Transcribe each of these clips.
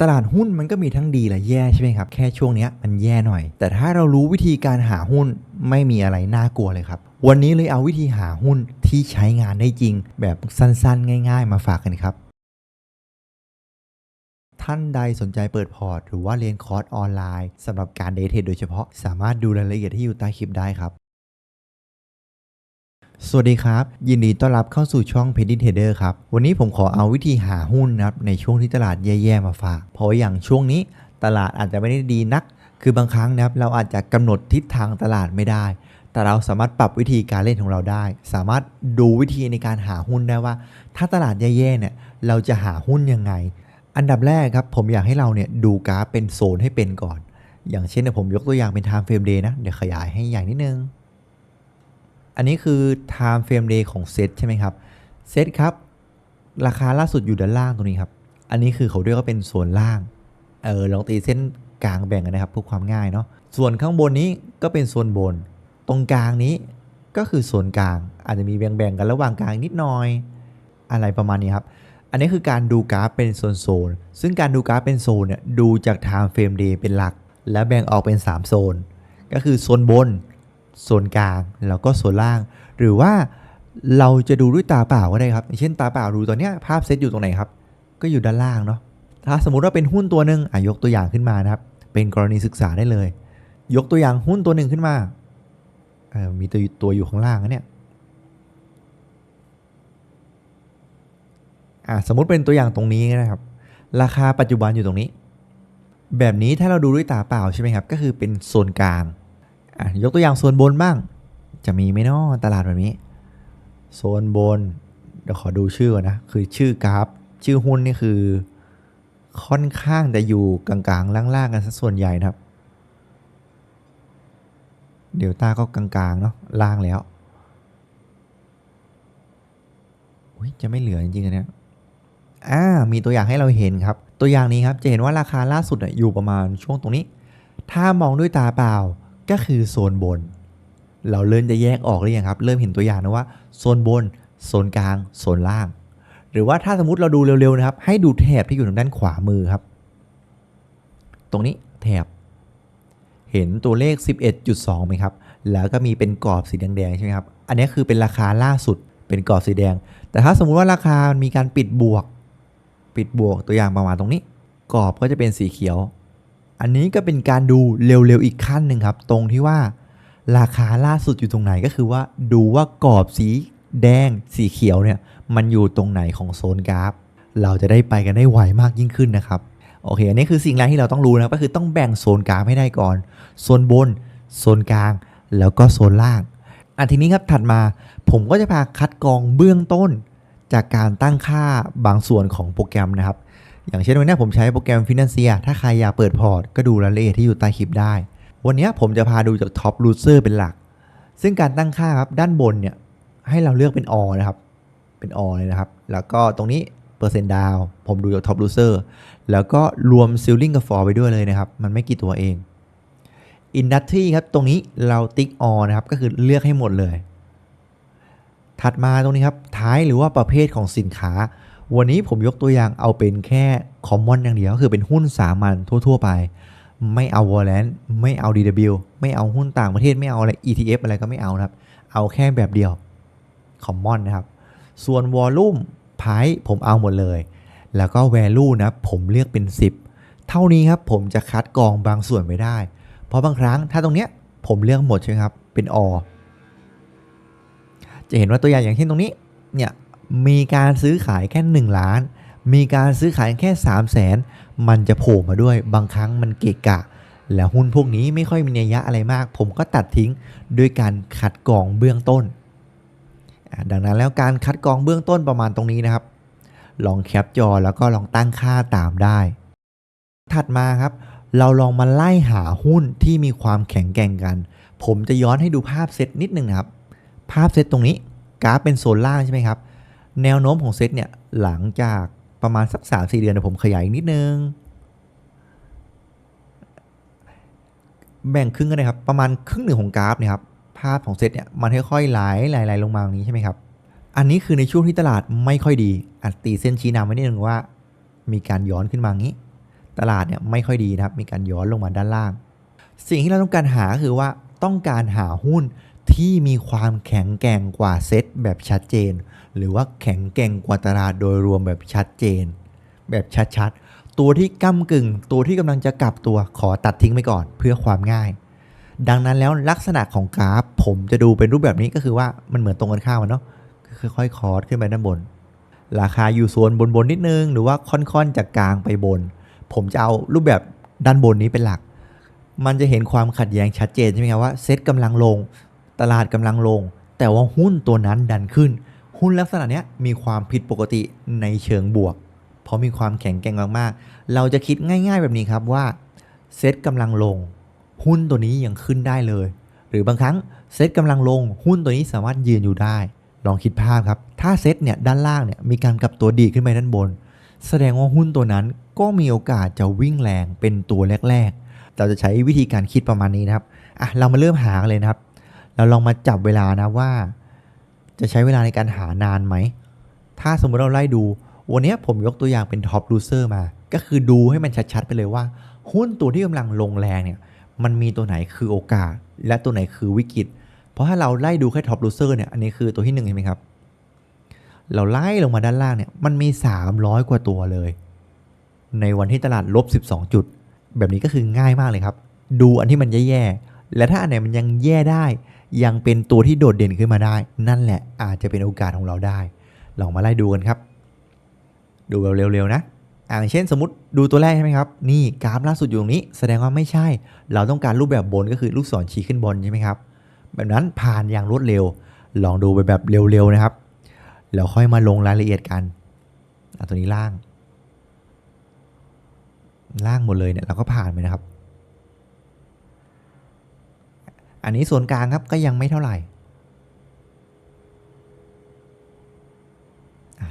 ตลาดหุ้นมันก็มีทั้งดีและแย่ใช่ไหมครับ แค่ช่วงนี้มันแย่หน่อย แต่ถ้าเรารู้วิธีการหาหุ้นไม่มีอะไรน่ากลัวเลยครับ วันนี้เลยเอาวิธีหาหุ้นที่ใช้งานได้จริง แบบสั้นๆ ง่าย ๆ มาฝากกันครับ ท่านใดสนใจเปิดพอร์ต หรือว่าเรียนคอร์สออนไลน์สำหรับการเดทเทรดโดยเฉพาะสามารถดูรายละเอียดที่อยู่ใต้คลิปได้ครับ สวัสดีครับ ยินดีต้อนรับเข้าสู่ช่อง p e d d y Trader ครับ วันนี้ผมขอเอาวิธีหาหุ้นนะครับในช่วงที่ตลาดแย่ๆมาฝาก เพราะอย่างช่วงนี้ตลาดอาจจะไม่ได้ดีนัก คือบางครั้งนะครับเราอาจจะกำหนดทิศทางตลาดไม่ได้ แต่เราสามารถปรับวิธีการเล่นของเราได้ สามารถดูวิธีในการหาหุ้นได้ว่า ถ้าตลาดแย่ๆเนี่ยเราจะหาหุ้นยังไง อันดับแรกครับผมอยากให้เราเนี่ยดูกราฟเป็นโซนให้เป็นก่อน อย่างเช่นผมยกตัวอย่างเป็น time frame day นะเดี๋ยวขยายให้ใหญ่นิดนึง อันนี้คือ time frame day ของเซตใช่ไหมครับ เซตครับ ราคาล่าสุดอยู่ด้านล่างตรงนี้ครับ อันนี้คือเขาเรียกว่าเป็นโซนล่าง เออลองตีเส้นกลางแบ่งกันนะครับเพื่อความง่ายเนาะ ส่วนข้างบนนี้ก็เป็นโซนบน ตรงกลางนี้ก็คือโซนกลาง อาจจะมีแบ่งๆกันระหว่างกลางนิดหน่อย อะไรประมาณนี้ครับ อันนี้คือการดูกราฟเป็นโซนโซนซึ่งการดูกราฟเป็นโซนเนี่ยดูจาก time frame day เป็นหลัก และแบ่งออกเป็น 3 โซน ก็คือโซนบน โซนกลางแล้วก็โซนล่าง หรือว่าเราจะดูด้วยตาเปล่าก็ได้ครับ เช่นตาเปล่าดูตอนเนี้ยภาพเซตอยู่ตรงไหนครับ ก็อยู่ด้านล่างเนาะถ้าสมมุติว่าเป็นหุ้นตัวหนึ่งอะยกตัวอย่างขึ้นมานะครับ เป็นกรณีศึกษาได้เลย ยกตัวอย่างหุ้นตัวหนึ่งขึ้นมาเออมีตัวตัวอยู่ข้างล่างนะเนี่ยอะสมมุติเป็นตัวอย่างตรงนี้นะครับ ราคาปัจจุบันอยู่ตรงนี้ แบบนี้ถ้าเราดูด้วยตาเปล่าใช่ไหมครับ ก็คือเป็นโซนกลาง ยกตัวอย่างโซนบนบ้าง จะมีไหมเนาะตลาดแบบนี้ โซนบน เดี๋ยวขอดูชื่อนะ คือชื่อกราฟ ชื่อหุ้นนี่คือ ค่อนข้างจะอยู่กลางๆ ล่างๆ กันซะส่วนใหญ่นะครับ เดลต้าก็กลางๆ เนาะล่างแล้วอุ๊ยจะไม่เหลือจริงๆนเนี้ยอ่า มีตัวอย่างให้เราเห็นครับ ตัวอย่างนี้ครับ จะเห็นว่าราคาล่าสุดอยู่ประมาณช่วงตรงนี้ ถ้ามองด้วยตาเปล่า ก็คือโซนบน เราเริ่มจะแยกออกหรือยังครับ เริ่มเห็นตัวอย่างนะว่าโซนบน โซนกลาง โซนล่าง หรือว่าถ้าสมมติเราดูเร็วๆนะครับ ให้ดูแถบที่อยู่ทางด้านขวามือครับ ตรงนี้แถบ เห็นตัวเลข 11.2ไหมครับ แล้วก็มีเป็นกรอบสีแดงๆใช่ไหมครับ อันนี้คือเป็นราคาล่าสุด เป็นกรอบสีแดง แต่ถ้าสมมุติว่าราคามีการปิดบวก ปิดบวกตัวอย่างประมาณตรงนี้ กรอบก็จะเป็นสีเขียว อันนี้ก็เป็นการดูเร็วๆอีกขั้นหนึ่งครับ ตรงที่ว่าราคาล่าสุดอยู่ตรงไหนก็คือว่าดูว่ากรอบสีแดงสีเขียวเนี่ยมันอยู่ตรงไหนของโซนกราฟ เราจะได้ไปกันได้ไวมากยิ่งขึ้นนะครับโอเค อันนี้คือสิ่งแรกที่เราต้องรู้นะก็คือต้องแบ่งโซนกราฟให้ได้ก่อน โซนบน โซนกลาง แล้วก็โซนล่าง อันทีนี้ครับถัดมาผมก็จะพาคัดกรองเบื้องต้น จากการตั้งค่าบางส่วนของโปรแกรมนะครับ อย่างเช่นวันนี้ผมใช้โปรแกรม Financier ถ้าใครอยากเปิดพอร์ต ก็ดูรายละเอียดที่อยู่ใต้คลิปได้ วันนี้ผมจะพาดูจาก Top Loser เป็นหลัก ซึ่งการตั้งค่าครับด้านบนเนี่ยให้เราเลือกเป็น all นะครับ เป็น all เลยนะครับ แล้วก็ตรงนี้เปอร์เซ็นต์ดาวผมดูจาก Top Loser แล้วก็รวม Ceiling กับ Floor ไปด้วยเลยนะครับ มันไม่กี่ตัวเอง Industry ครับ ตรงนี้เราติ๊ก all นะครับ ก็คือเลือกให้หมดเลย ถัดมาตรงนี้ครับ ท้ายหรือว่าประเภทของสินค้า วันนี้ผมยกตัวอย่างเอาเป็นแค่ common อย่างเดียวก็คือเป็นหุ้นสามัญทั่ว ๆ ไป ไม่เอา warrant ไม่เอา DW ไม่เอาหุ้นต่างประเทศไม่เอาอะไร ETF อะไรก็ไม่เอานะครับ เอาแค่แบบเดียว common นะครับ ส่วน volume price ผมเอาหมดเลย แล้วก็ value นะผมเลือกเป็น 10 เท่านี้ครับผมจะคัดกรองบางส่วนไม่ได้ เพราะบางครั้งถ้าตรงเนี้ยผมเลือกหมดใช่ไหมครับเป็น all จะเห็นว่าตัวอย่างอย่างเช่นตรงนี้เนี่ย มีการซื้อขายแค่1ล้าน มีการซื้อขายแค่ 3 0 0แสนมันจะโผล่มาด้วยบางครั้งมันเกะกะ แล้วหุ้นพวกนี้ไม่ค่อยมีนัยยะอะไรมาก ผมก็ตัดทิ้งด้วยการคัดกรองเบื้องต้น ดังนั้นแล้วการคัดกรองเบื้องต้นประมาณตรงนี้นะครับ ลองแคปจอแล้วก็ลองตั้งค่าตามได้ ถัดมาครับ เราลองมาไล่หาหุ้นที่มีความแข็งแกร่งกัน ผมจะย้อนให้ดูภาพเซตนิดนึงนะครับ ภาพเซตตรงนี้กราฟเป็นโซนล่างใช่ไหมครับ แนวโน้มของเซตเนี่ย หลังจากประมาณสัก 3 4 เดือนเดี๋ยผมขยายนิดนึง แบ่งครึ่งกันนะครับ ประมาณครึ่งหนึ่งของกราฟเนี่ยครับ ภาพของเซตเนี่ยมันค่อยๆไหลไหลไหลลงมาตรงนี้ใช่ไหมครับ อันนี้คือในช่วงที่ตลาดไม่ค่อยดี อัดตีเส้นชี้นำไว้นิดนึงว่า มีการย้อนขึ้นมางี้ ตลาดเนี่ยไม่ค่อยดีนะครับ มีการย้อนลงมาด้านล่าง สิ่งที่เราต้องการหาคือว่าต้องการหาหุ้น ที่มีความแข็งแกร่งกว่าเซตแบบชัดเจน หรือว่าแข็งแกร่งกว่าตลาดโดยรวมแบบชัดเจน แบบชัดๆ ตัวที่ก้ากึ่ง ตัวที่กำลังจะกลับตัวขอตัดทิ้งไปก่อนเพื่อความง่าย ดังนั้นแล้วลักษณะของกราฟ ผมจะดูเป็นรูปแบบนี้ก็คือว่ามันเหมือนตรงกันข้ามมันเนาะค่อยๆคอร์สขึ้นไปด้านบน ราคาอยู่โซนบนๆนิดนึง หรือว่าค่อนๆจากกลางไปบน ผมจะเอารูปแบบด้านบนนี้เป็นหลักมันจะเห็นความขัดแย้งชัดเจนใช่ไหมครับว่าเซตกำลังลง ตลาดกำลังลง แต่ว่าหุ้นตัวนั้นดันขึ้น หุ้นลักษณะเนี้ยมีความผิดปกติในเชิงบวก เพราะมีความแข็งแกร่งมากๆ เราจะคิดง่าย ๆแบบนี้ครับว่าเซตกำลังลง หุ้นตัวนี้ยังขึ้นได้เลย หรือบางครั้งเซตกำลังลง หุ้นตัวนี้สามารถยืนอยู่ได้ ลองคิดภาพครับ ถ้าเซตเนี่ยด้านล่างเนี่ยมีการกลับตัวดีขึ้นไปด้านบน แสดงว่าหุ้นตัวนั้นก็มีโอกาสจะวิ่งแรงเป็นตัวแรก ๆ เราจะใช้วิธีการคิดประมาณนี้นะครับอะเรามาเริ่มหากันเลยนะครับ เราลองมาจับเวลานะว่า จะใช้เวลาในการหานานไหม ถ้าสมมติเราไล่ดู วันนี้ผมยกตัวอย่างเป็นท็อปลูเซอร์มา ก็คือดูให้มันชัดๆไปเลยว่า หุ้นตัวที่กำลังลงแรงเนี่ย มันมีตัวไหนคือโอกาส และตัวไหนคือวิกฤต เพราะถ้าเราไล่ดูแค่ท็อปลูเซอร์เนี่ย อันนี้คือตัวที่หนึ่งใช่ไหมครับ เราไล่ลงมาด้านล่างเนี่ย มันมี 300 กว่าตัวเลย ในวันที่ตลาดลบ 12 จุด แบบนี้ก็คือง่ายมากเลยครับ ดูอันที่มันแย่ๆ และถ้าอันไหนมันยังแย่ได้ ยังเป็นตัวที่โดดเด่นขึ้นมาได้ นั่นแหละอาจจะเป็นโอกาสของเราได้ ลองมาไล่ดูกันครับ ดูเร็วๆนะอ่างเช่นสมมติดูตัวแรกใช่ไหมครับ นี่กราฟล่าสุดอยู่ตรงนี้ แสดงว่าไม่ใช่ เราต้องการรูปแบบบนก็คือลูกศรชี้ขึ้นบนใช่ไหมครับ แบบนั้นผ่านอย่างรวดเร็ว ลองดูไปแบบเร็วๆนะครับ แล้วค่อยมาลงรายละเอียดกันอะตัวนี้ล่าง ล่างหมดเลยเนี่ยเราก็ผ่านไปนะครับ อันนี้ส่วนกลางครับก็ยังไม่เท่าไหร่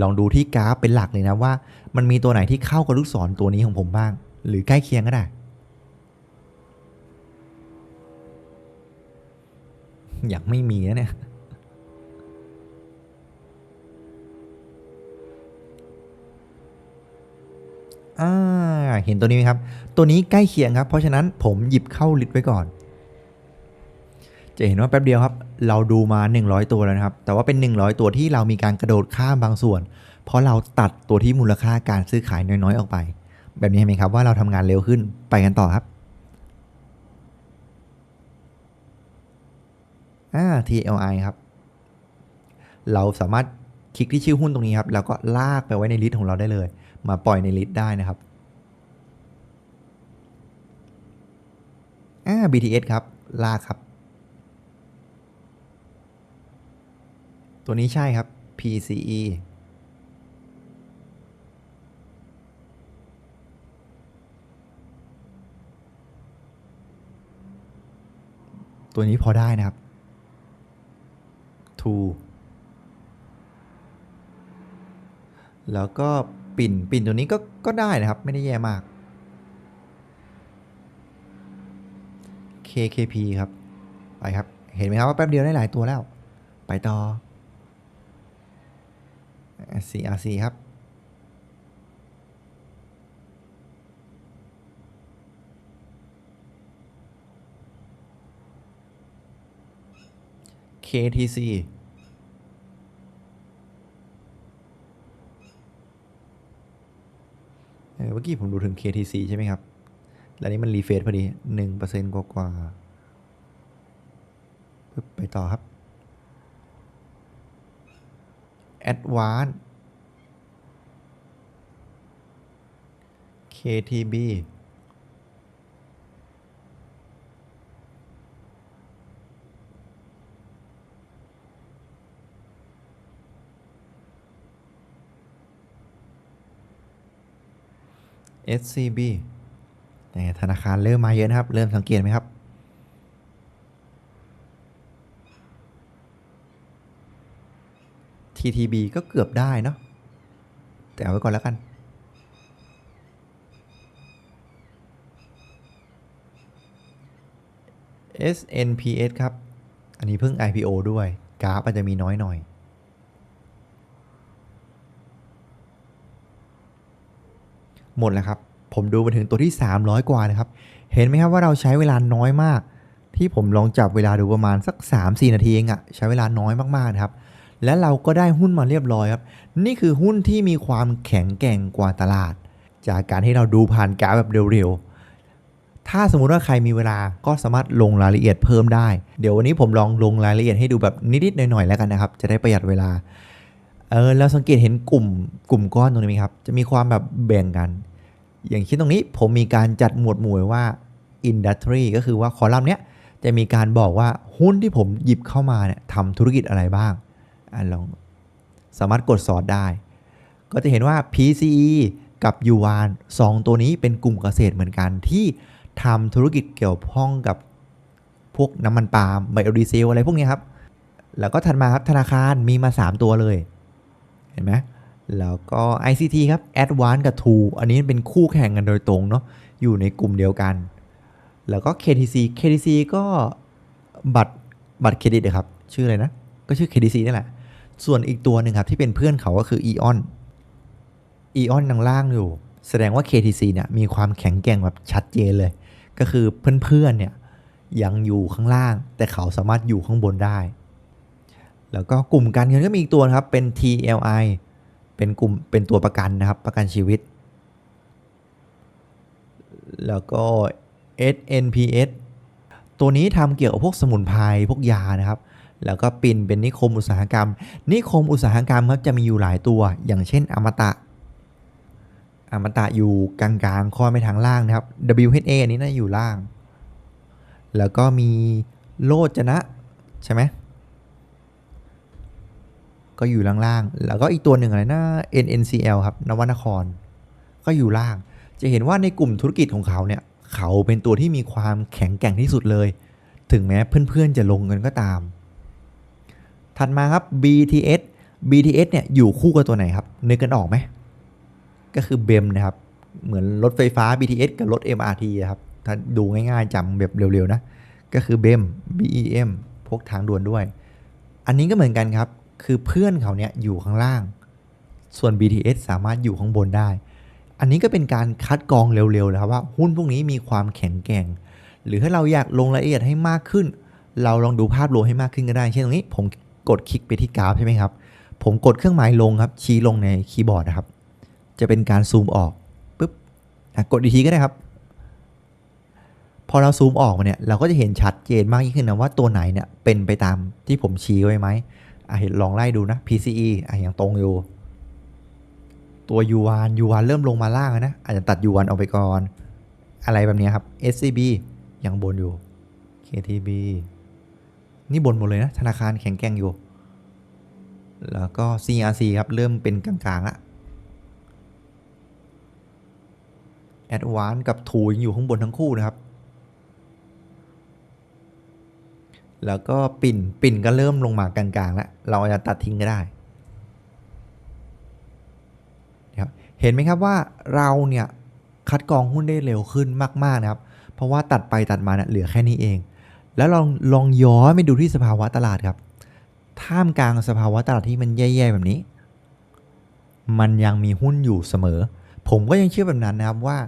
ลองดูที่กราฟเป็นหลักเลยนะว่า มันมีตัวไหนที่เข้ากับลูกศรตัวนี้ของผมบ้าง หรือใกล้เคียงก็ได้อยากไม่มีนะเนี่ยอ่าเห็นตัวนี้ไหมครับ ตัวนี้ใกล้เคียงครับ เพราะฉะนั้นผมหยิบเข้าลิสต์ไว้ก่อน จะเห็นว่าแป๊บเดียวครับ เราดูมา 100 ตัวแล้วนะครับ แต่ว่าเป็น 100 ตัวที่เรามีการกระโดดข้ามบางส่วน เพราะเราตัดตัวที่มูลค่าการซื้อขายน้อยๆ ออกไป แบบนี้เห็นไหมครับว่าเราทำงานเร็วขึ้นไปกันต่อครับอ่า TLI ครับ เราสามารถคลิกที่ชื่อหุ้นตรงนี้ครับ แล้วก็ลากไปไว้ในลิสต์ของเราได้เลย มาปล่อยในลิสต์ได้นะครับอ่า BTS ครับ ลากครับ ตัวนี้ใช่ครับ PCE ตัวนี้พอได้นะครับ2แล้วก็ปิ่น ปิ่นตัวนี้ก็ก็ได้นะครับ ไม่ได้แย่มาก KKP ครับ ไปครับ เห็นไหมครับว่าแป๊บเดียวได้หลายตัวแล้ว ไปต่อ CRC ครับ KTC เออเมื่อกี้ผมดูถึง KTC ใช่ไหมครับ แล้วนี้มันรีเฟรชพอดี 1%กว่ากว่าปึ๊บไปต่อครับ Advance KTB SCB เนี่ยธนาคารเริ่มมาเยอะนะครับ เริ่มสังเกตไหมครับ TTB ก็เกือบได้เนาะแต่เอาไว้ก่อนแล้วกัน SNPS ครับ อันนี้เพิ่ง IPO ด้วย กราฟอาจจะมีน้อยหน่อย หมดแล้วครับ ผมดูมาถึงตัวที่ 300 กว่านะครับ เห็นไหมครับว่าเราใช้เวลาน้อยมาก ที่ผมลองจับเวลาดูประมาณสัก 3-4 นาทีเองอะใช้เวลาน้อยมากๆนะครับ และเราก็ได้หุ้นมาเรียบร้อยครับ นี่คือหุ้นที่มีความแข็งแกร่งกว่าตลาด จากการที่เราดูผ่านกราฟแบบเร็วๆ ถ้าสมมุติว่าใครมีเวลาก็สามารถลงรายละเอียดเพิ่มได้ เดี๋ยววันนี้ผมลองลงรายละเอียดให้ดูแบบนิดๆหน่อยๆแล้วกันนะครับ จะได้ประหยัดเวลา เออเราสังเกตเห็นกลุ่มกลุ่มก้อนตรงนี้ไหมครับ จะมีความแบบแบ่งกัน อย่างเช่นตรงนี้ผมมีการจัดหมวดหมู่ว้ว่า industry ก็คือว่าคอลัมน์เนี้ยจะมีการบอกว่าหุ้นที่ผมหยิบเข้ามาเนี่ยทำธุรกิจอะไรบ้าง อะลองสามารถกดสอดได้ ก็จะเห็นว่า PCE กับ u 1 2ตัวนี้เป็นกลุ่มเกษตรเหมือนกันที่ทำธุรกิจเกี่ยวข้องกับพวกน้ำมันปาล์มไบโอดีเซลอะไรพวกนี้ครับ แล้วก็ถัดมาครับธนาคารมีมา 3 ตัวเลย เห็นไหมแล้วก็ ICT ครับ Advance กับ True อันนี้เป็นคู่แข่งกันโดยตรงเนาะอยู่ในกลุ่มเดียวกัน แล้วก็ KTC KTC ก็บัตรบัตรเครดิตนะครับ ชื่ออะไรนะ ก็ชื่อ KTC นี่แหละ ส่วนอีกตัวหนึ่งครับที่เป็นเพื่อนเขาก็คือ EON EON ดังล่างอยู่ แสดงว่า KTC เนี่ยมีความแข็งแกร่งแบบชัดเจนเลย ก็คือเพื่อนๆเนี่ยยังอยู่ข้างล่าง แต่เขาสามารถอยู่ข้างบนได้ แล้วก็กลุ่มการเงินก็มีอีกตัวครับเป็น TLI เป็นกลุ่มเป็นตัวประกันนะครับประกันชีวิต แล้วก็ SNPS ตัวนี้ทำเกี่ยวกับพวกสมุนไพรพวกยานะครับ แล้วก็ปินเป็นนิคมอุตสาหกรรม นิคมอุตสาหกรรมครับจะมีอยู่หลายตัว อย่างเช่นอมตะ อมตะอยู่กลางๆคอยไปทางล่างนะครับ WHA อันนี้น่าอยู่ล่าง แล้วก็มีโลจนะใช่ไหมก็อยู่ล่างๆ แล้วก็อีกตัวหนึ่งอะไรนะ NNCL ครับ นวนคร ก็อยู่ล่าง จะเห็นว่าในกลุ่มธุรกิจของเขาเนี่ย เขาเป็นตัวที่มีความแข็งแกร่งที่สุดเลย ถึงแม้เพื่อนๆ จะลงเงินก็ตาม ถัดมาครับ BTS BTS เนี่ยอยู่คู่กับตัวไหนครับ นึกกันออกไหม ก็คือ BEM นะครับ เหมือนรถไฟฟ้า BTS กับรถ MRT ครับ ถ้าดูง่ายๆจำแบบเร็วๆนะ ก็คือ BEM BEM พวกทางด่วนด้วย อันนี้ก็เหมือนกันครับ คือเพื่อนเขาเนี่ยอยู่ข้างล่าง ส่วน BTS สามารถอยู่ข้างบนได้ อันนี้ก็เป็นการคัดกรองเร็วๆนะครับว่าหุ้นพวกนี้มีความแข็งแกร่ง หรือถ้าเราอยากลงรายละเอียดให้มากขึ้น เราลองดูภาพรวมให้มากขึ้นก็ได้ เช่นตรงนี้ผม กดคลิกไปที่กราฟใช่ไหมครับ ผมกดเครื่องหมายลงครับ ชี้ลงในคีย์บอร์ดนะครับ จะเป็นการซูมออกปุ๊บกดอีกทีก็ได้ครับ พอเราซูมออกมาเนี่ย เราก็จะเห็นชัดเจนมากยิ่งขึ้นนะว่าตัวไหนเนี่ยเป็นไปตามที่ผมชี้ไว้ไหมอะเห็นลองไล่ดูนะ PCE อะยังตรงอยู่ ตัว U1 U1 เริ่มลงมาล่างนะ อาจจะตัด U1 ออกไปก่อน อะไรแบบนี้ครับ SCB ยังบนอยู่ KTB นี่บนหมดเลยนะ ธนาคารแข็งแกร่งอยู่ แล้วก็ CRC ครับ เริ่มเป็นกลางๆละ Advance กับ True ยังอยู่ข้างบนทั้งคู่นะครับ แล้วก็ปิ่นปิ่นก็เริ่มลงมากลางๆแล้วเราอาจจะตัดทิ้งก็ได้นะครับเห็นไหมครับว่าเราเนี่ยคัดกรองหุ้นได้เร็วขึ้นมากๆนะครับ เพราะว่าตัดไปตัดมาเนี่ยเหลือแค่นี้เอง แล้วลองลองย้อนไปดูที่สภาวะตลาดครับ ท่ามกลางสภาวะตลาดที่มันแย่ๆแบบนี้ มันยังมีหุ้นอยู่เสมอ ผมก็ยังเชื่อแบบนั้นนะครับว่า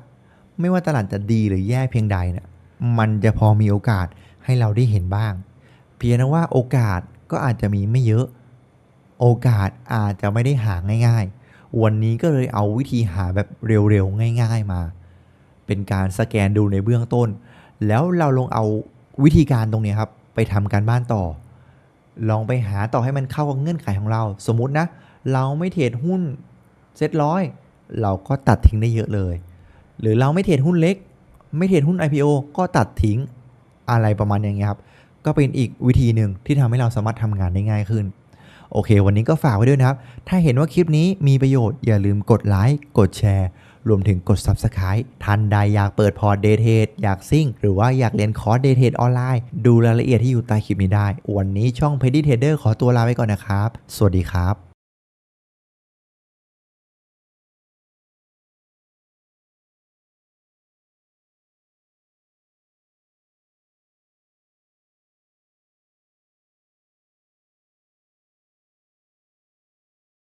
ไม่ว่าตลาดจะดีหรือแย่เพียงใดเนี่ยมันจะพอมีโอกาสให้เราได้เห็นบ้าง เพียงแต่ว่าโอกาสก็อาจจะมีไม่เยอะ โอกาสอาจจะไม่ได้หาง่าย ๆ วันนี้ก็เลยเอาวิธีหาแบบเร็วๆง่าย ๆมา เป็นการสแกนดูในเบื้องต้น แล้วเราลองเอา วิธีการตรงนี้ครับ ไปทำการบ้านต่อ ลองไปหาต่อให้มันเข้ากับเงื่อนไขของเรา สมมุตินะ เราไม่เทรดหุ้นเซ็ตร้อยเราก็ตัดทิ้งได้เยอะเลย หรือเราไม่เทรดหุ้นเล็ก ไม่เทรดหุ้น IPO ก็ตัดทิ้งอะไรประมาณอย่างเงี้ยครับ ก็เป็นอีกวิธีหนึ่งที่ทำให้เราสามารถทำงานได้ง่ายขึ้น โอเค วันนี้ก็ฝากไว้ด้วยนะครับ ถ้าเห็นว่าคลิปนี้มีประโยชน์อย่าลืมกดไลค์กดแชร์ รวมถึงกด Subscribe ทันใดอยากเปิดพอร์ตเดทเทดอยากซิ่ง หรือว่าอยากเรียนคอร์สเดทเทดออนไลน์ ดูรายละเอียดที่อยู่ใต้คลิปนี้ได้ วันนี้ช่อง p a d y Trader ขอตัวลาไปก่อนนะครับ สวัสดีครับ